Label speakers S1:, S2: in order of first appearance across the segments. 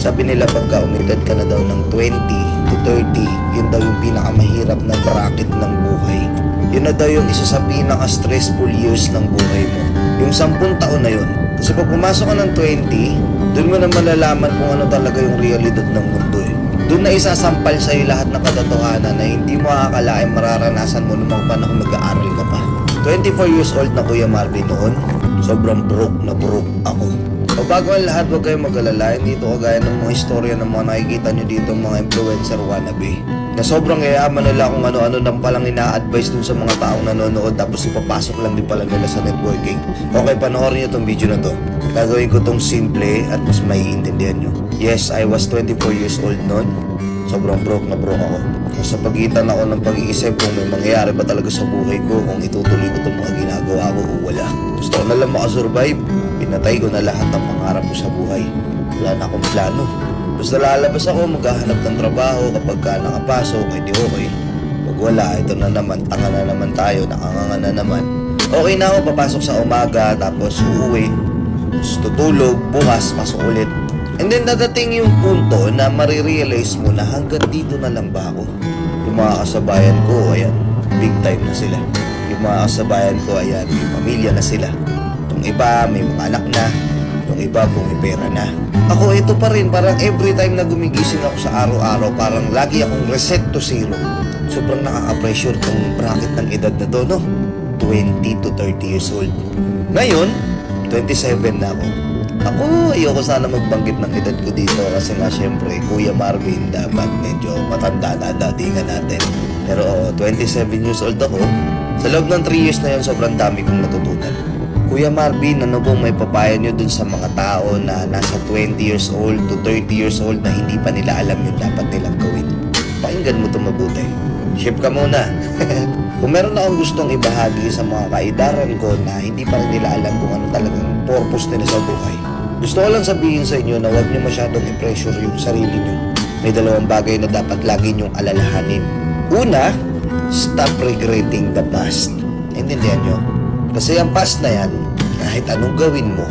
S1: Sabi nila pagka umedad ka na daw ng 20 to 30, yun daw yung pinakamahirap na bracket ng buhay. Yun na daw yung isa sa pinaka-stressful years ng buhay mo. Yung 10 taon na yun. Kasi pag pumasok ka ng 20, doon mo na malalaman kung ano talaga yung realidad ng mundo eh. Doon na isasampal sa'yo lahat ng katotohanan na hindi mo akalain mararanasan mo nung mga panahon mag-aaral ka pa. 24 years old na Kuya Marvin noon, sobrang broke na broke ako. O bago ang lahat, huwag kayong mag-alala. Hindi kagaya ng mga istorya ng mga nakikita nyo dito, mga influencer wannabe. Na sobrang yayaman nila kung ano-ano nang palang ina-advise dun sa mga taong nanonood tapos ipapasok lang din pala nila sa networking. Okay, panoorin nyo tong video na to. Gagawin ko tong simple at mas maiintindihan nyo. Yes, I was 24 years old noon. Sobrang broke na broke ako. Sa pagitan ako ng pag-iisip kung may mangyayari ba talaga sa buhay ko, kung itutuloy ko itong mga ginagawa ko o wala. Gusto ko na lang makasurvive. Pinatay ko na lahat ng pangarap ko sa buhay. Wala na akong plano. Basta lalabas ako, maghahanap ng trabaho kapag ka nakapasok, edi okay. Pag wala, ito na naman, tanga na naman tayo, nakanganga na naman. Okay na ako, papasok sa umaga, tapos uuwi, tapos tutulog, bukas, pasok ulit. And then dadating yung punto na marirealize mo na hanggang dito na lang ba ako. Yung mga kasabayan ko, ayan, big time na sila. Yung mga kasabayan ko, ayan, may pamilya na sila. Yung iba, may mga anak na. Yung iba, pumipera na. Ako, ito pa rin, parang every time na gumigising ako sa araw-araw, parang lagi akong reset to zero. Sobrang nakaka-pressure tong bracket ng edad na to, no? 20 to 30 years old. Ngayon, 27 na ako. Ako, ayoko sana magbanggit ng edad ko dito kasi nga syempre, Kuya Marvin dapat medyo matanda na datingan natin. Pero oo, 27 years old ako. Sa loob ng 3 years na yun, sobrang dami kong natutunan. Kuya Marvin, ano bang may papaya nyo dun sa mga tao na nasa 20 years old to 30 years old na hindi pa nila alam yung dapat nilang gawin? Pakinggan mo ito mabuti. Ship ka muna. Kung meron akong gustong ibahagi sa mga kaidaran ko na hindi pa rin nila alam kung ano talagang purpose nila sa buhay, gusto ko lang sabihin sa inyo na huwag niyo masyadong i-pressure yung sarili niyo. May dalawang bagay na dapat lagi niyong alalahanin. Una, stop regretting the past. Intindihan niyo? Kasi ang past na yan, kahit anong gawin mo,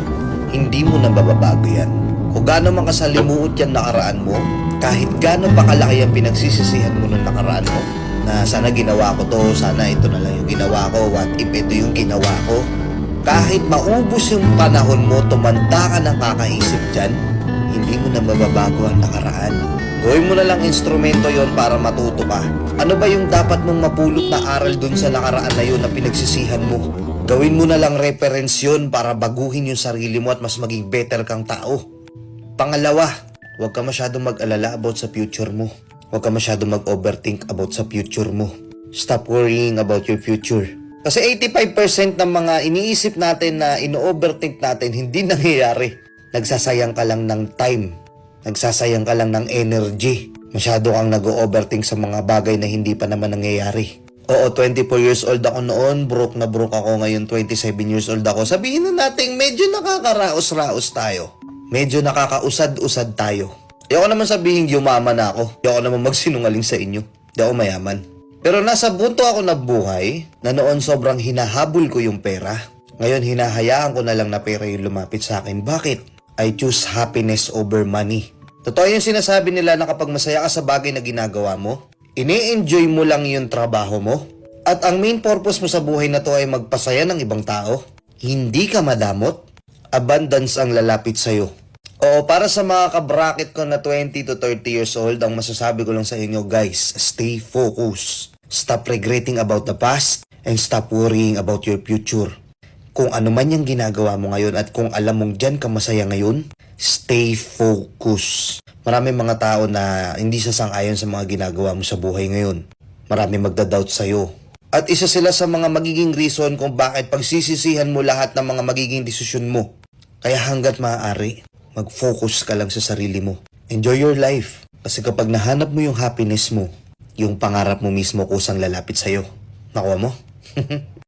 S1: hindi mo na mababago yan. Kung gaano man kasalimuot yan nakaraan mo, kahit gaano pa kalaki ang pinagsisisihan mo nung nakaraan mo, na sana ginawa ko to, sana ito na lang yung ginawa ko, what if ito yung ginawa ko, kahit maubos yung panahon mo, tumanda ka ng kakaisip dyan, hindi mo na mababago ang nakaraan. Gawin mo na lang instrumento yon para matuto ka. Ano ba yung dapat mong mapulot na aral dun sa nakaraan na yun na pinagsisihan mo? Gawin mo na lang reference yun para baguhin yung sarili mo at mas maging better kang tao. Pangalawa, huwag ka masyadong mag-alala about sa future mo. Huwag ka masyadong mag-overthink about sa future mo. Stop worrying about your future. Kasi 85% ng mga iniisip natin na ino-overthink natin hindi nangyayari. Nagsasayang ka lang ng time. Nagsasayang ka lang ng energy. Masyado kang nag-overthink sa mga bagay na hindi pa naman nangyayari. Oo, 24 years old ako noon, broke na broke ako ngayon, 27 years old ako. Sabihin na natin, medyo nakakaraos-raos tayo. Medyo nakakausad-usad tayo. Ayoko naman sabihin yumaman ako. Ayoko naman magsinungaling sa inyo. Di ako mayaman. Pero nasa bunto ako na buhay na noon sobrang hinahabol ko yung pera. Ngayon hinahayaan ko na lang na pera yung lumapit sa akin. Bakit? I choose happiness over money. Totoo yung sinasabi nila na kapag masaya ka sa bagay na ginagawa mo, ini-enjoy mo lang yung trabaho mo. At ang main purpose mo sa buhay na to ay magpasaya ng ibang tao. Hindi ka madamot. Abundance ang lalapit sa'yo. Oo, para sa mga kabracket ko na 20 to 30 years old, ang masasabi ko lang sa inyo guys, stay focused. Stop regretting about the past and stop worrying about your future. Kung ano man yung ginagawa mo ngayon at kung alam mong dyan ka masaya ngayon, stay focused. Marami mga tao na hindi sasang-ayon sa mga ginagawa mo sa buhay ngayon. Marami magda-doubt sa'yo. At isa sila sa mga magiging reason kung bakit pagsisisihan mo lahat ng mga magiging desisyon mo. Kaya hanggat maaari, mag-focus ka lang sa sarili mo. Enjoy your life. Kasi kapag nahanap mo yung happiness mo, yung pangarap mo mismo kusang lalapit sa'yo. Nakuha mo?